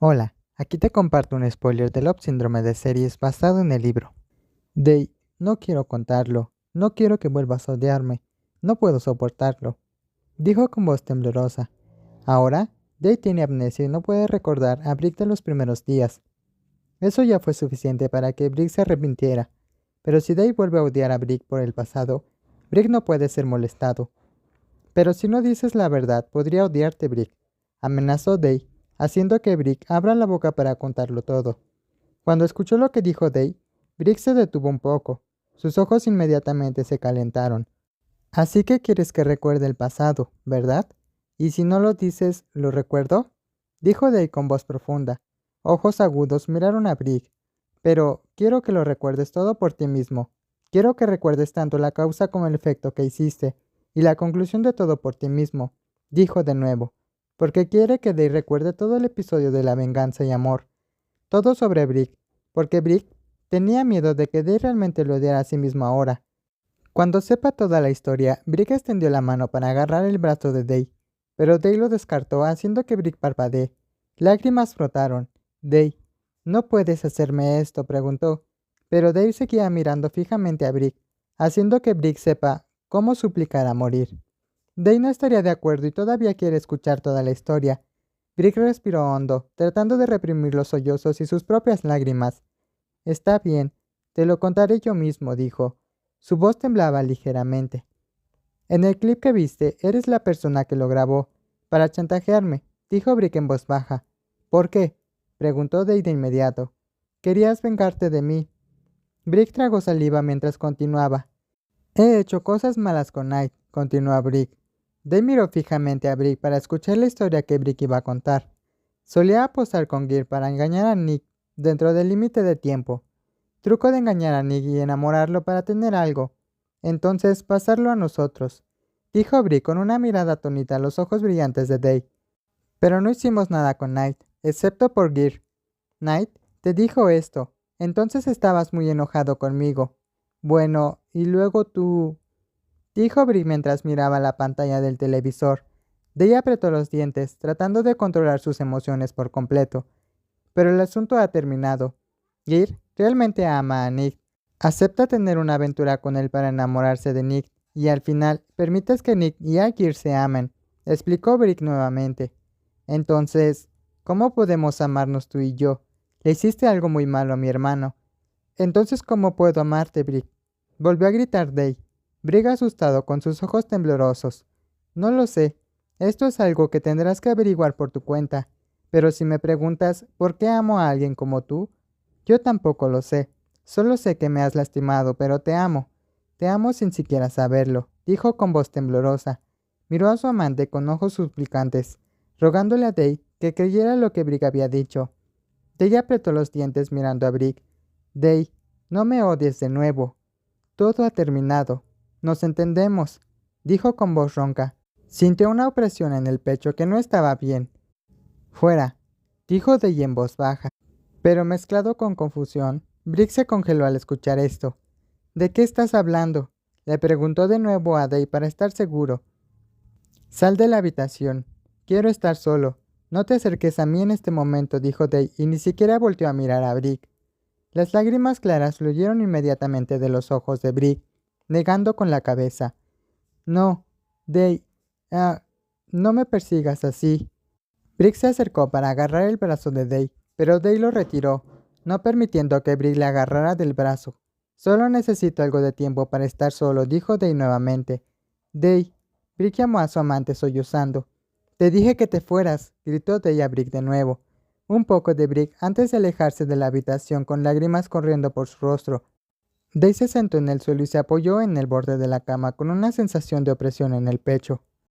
Hola, aquí te comparto un spoiler del Love Síndrome de series basado en el libro. Day, no quiero contarlo, no quiero que vuelvas a odiarme, no puedo soportarlo, dijo con voz temblorosa. Ahora, Day tiene amnesia y no puede recordar a Brick de los primeros días. Eso ya fue suficiente para que Brick se arrepintiera, pero si Day vuelve a odiar a Brick por el pasado, Brick no puede ser molestado. Pero si no dices la verdad, podría odiarte, Brick, amenazó Day, haciendo que Brick abra la boca para contarlo todo. Cuando escuchó lo que dijo Day, Brick se detuvo un poco. Sus ojos inmediatamente se calentaron. Así que quieres que recuerde el pasado, ¿verdad? ¿Y si no lo dices, lo recuerdo? Dijo Day con voz profunda. Ojos agudos miraron a Brick. Pero quiero que lo recuerdes todo por ti mismo. Quiero que recuerdes tanto la causa como el efecto que hiciste, y la conclusión de todo por ti mismo, dijo de nuevo, porque quiere que Day recuerde todo el episodio de la venganza y amor. Todo sobre Brick, porque Brick tenía miedo de que Day realmente lo odiara a sí mismo ahora. Cuando sepa toda la historia, Brick extendió la mano para agarrar el brazo de Day, pero Day lo descartó haciendo que Brick parpadee. Lágrimas frotaron. Day, ¿no puedes hacerme esto? preguntó. Pero Dave seguía mirando fijamente a Brick, haciendo que Brick sepa cómo suplicar a morir. Day no estaría de acuerdo y todavía quiere escuchar toda la historia. Brick respiró hondo, tratando de reprimir los sollozos y sus propias lágrimas. Está bien, te lo contaré yo mismo, dijo. Su voz temblaba ligeramente. En el clip que viste, eres la persona que lo grabó. Para chantajearme, dijo Brick en voz baja. ¿Por qué? preguntó Day de inmediato. Querías vengarte de mí. Brick tragó saliva mientras continuaba. He hecho cosas malas con Knight, continuó Brick. Day miró fijamente a Brick para escuchar la historia que Brick iba a contar. Solía apostar con Gear para engañar a Nick dentro del límite de tiempo. Truco de engañar a Nick y enamorarlo para tener algo. Entonces pasarlo a nosotros. Dijo Brick con una mirada atónita a los ojos brillantes de Day. Pero no hicimos nada con Knight excepto por Gear. Knight te dijo esto, entonces estabas muy enojado conmigo. Bueno, y luego tú... dijo Bri mientras miraba la pantalla del televisor. Day apretó los dientes, tratando de controlar sus emociones por completo. Pero el asunto ha terminado. Gear realmente ama a Nick. Acepta tener una aventura con él para enamorarse de Nick, y al final permites que Nick y a Gear se amen, explicó Brick nuevamente. Entonces, ¿Cómo podemos amarnos tú y yo? Le hiciste algo muy malo a mi hermano. Entonces, ¿cómo puedo amarte, Brick? Volvió a gritar Day. Brick asustado, con sus ojos temblorosos. No lo sé. Esto es algo que tendrás que averiguar por tu cuenta. Pero si me preguntas por qué amo a alguien como tú, yo tampoco lo sé. Solo sé que me has lastimado, pero te amo. Te amo sin siquiera saberlo, dijo con voz temblorosa. Miró a su amante con ojos suplicantes, rogándole a Day que creyera lo que Brick había dicho. Day apretó los dientes mirando a Brick. Day, no me odies de nuevo. Todo ha terminado. Nos entendemos, dijo con voz ronca. Sintió una opresión en el pecho que no estaba bien. Fuera, dijo Day en voz baja. Pero mezclado con confusión, Brick se congeló al escuchar esto. ¿De qué estás hablando? Le preguntó de nuevo a Day para estar seguro. Sal de la habitación. Quiero estar solo. No te acerques a mí en este momento, dijo Day, y ni siquiera volteó a mirar a Brick. Las lágrimas claras fluyeron inmediatamente de los ojos de Brick, negando con la cabeza. No, Day, ah, no me persigas así. Brick se acercó para agarrar el brazo de Day, pero Day lo retiró, no permitiendo que Brick le agarrara del brazo. Solo necesito algo de tiempo para estar solo, dijo Day nuevamente. Day, Brick llamó a su amante sollozando. Te dije que te fueras, gritó Deya Brick de nuevo. Un poco de Brick antes de alejarse de la habitación con lágrimas corriendo por su rostro. Day se sentó en el suelo y se apoyó en el borde de la cama con una sensación de opresión en el pecho.